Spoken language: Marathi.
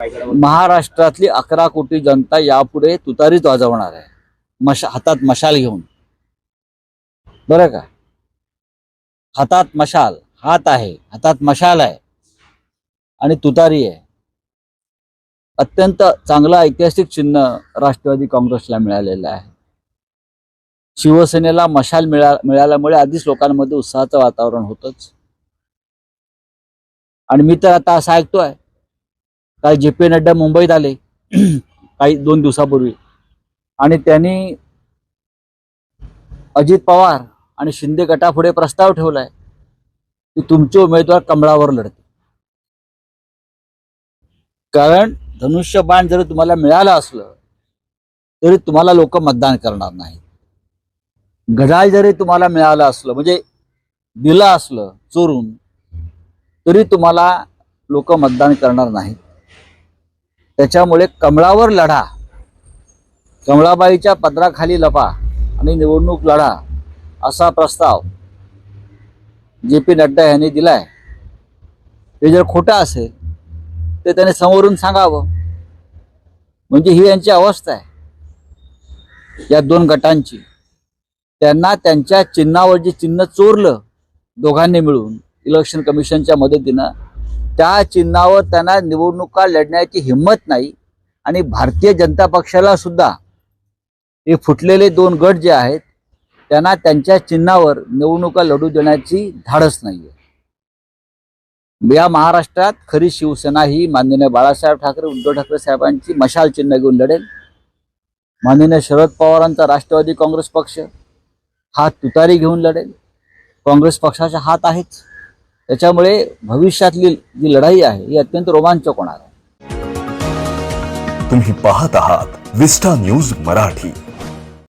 महाराष्ट्रातली अकरा कोटी जनता यापुढे तुतारीच वाजवणार आहे. मशा हातात मशाल घेऊन. बरं का? हातात मशाल हात आहे. हातात मशाल आहे. आणि तुतारी आहे. अत्यंत चांगलं ऐतिहासिक चिन्ह राष्ट्रवादी काँग्रेसला मिळालेलं आहे. शिवसेनेला मशाल मिळा मिळाल्यामुळे आधीच लोकांमध्ये उत्साहाचं वातावरण होतच. आणि मी तर आता असं ऐकतोय काल जे पी नड्डा मुंबईत आले. काही दोन दिवसापूर्वी. आणि त्यांनी अजित पवार आणि शिंदे गटापुढे प्रस्ताव ठेवलाय की तुमचे उमेदवार कमळावर लढते कारण धनुष्यबाण जरी तुम्हाला मिळालं असलं तरी तुम्हाला लोक मतदान करणार नाही घड्याळ जरी तुम्हाला मिळालं असलं म्हणजे दिलं असलं चोरून तरी तुम्हाला लोक मतदान करणार नाहीत. त्याच्यामुळे कमळावर लढा. कमळाबाईच्या पदराखाली लपा आणि निवडणूक लढा असा प्रस्ताव जे पी नड्डा यांनी दिलाय. हे जर खोटं असेल ते त्याने समोरून सांगावं. म्हणजे ही यांची अवस्था आहे. या दोन गटांची. त्यांना त्यांच्या चिन्हावर जे चिन्ह चोरलं दोघांनी मिळून इलेक्शन कमिशनच्या मदतीनं त्या चिन्हावर त्यांना निवडणुका लढण्याची हिंमत नाही. आणि भारतीय जनता पक्षाला सुद्धा हे फुटलेले दोन गट जे आहेत त्यांना त्यांच्या चिन्हावर निवडणुका लढू देण्याची धाडस नाहीये. या महाराष्ट्रात खरी शिवसेना ही माननीय बाळासाहेब ठाकरे उद्धव ठाकरे साहेबांची मशाल चिन्ह घेऊन लढेल. माननीय शरद पवारांचा राष्ट्रवादी काँग्रेस पक्ष हा तुतारी घेऊन लढेल. काँग्रेस पक्षाचा हात आहेच त्याच्यामुळे भविष्यातली जी लढाई आहे ही अत्यंत रोमांचक होणार आहे. तुम्ही पाहत आहात विस्टा न्यूज मराठी.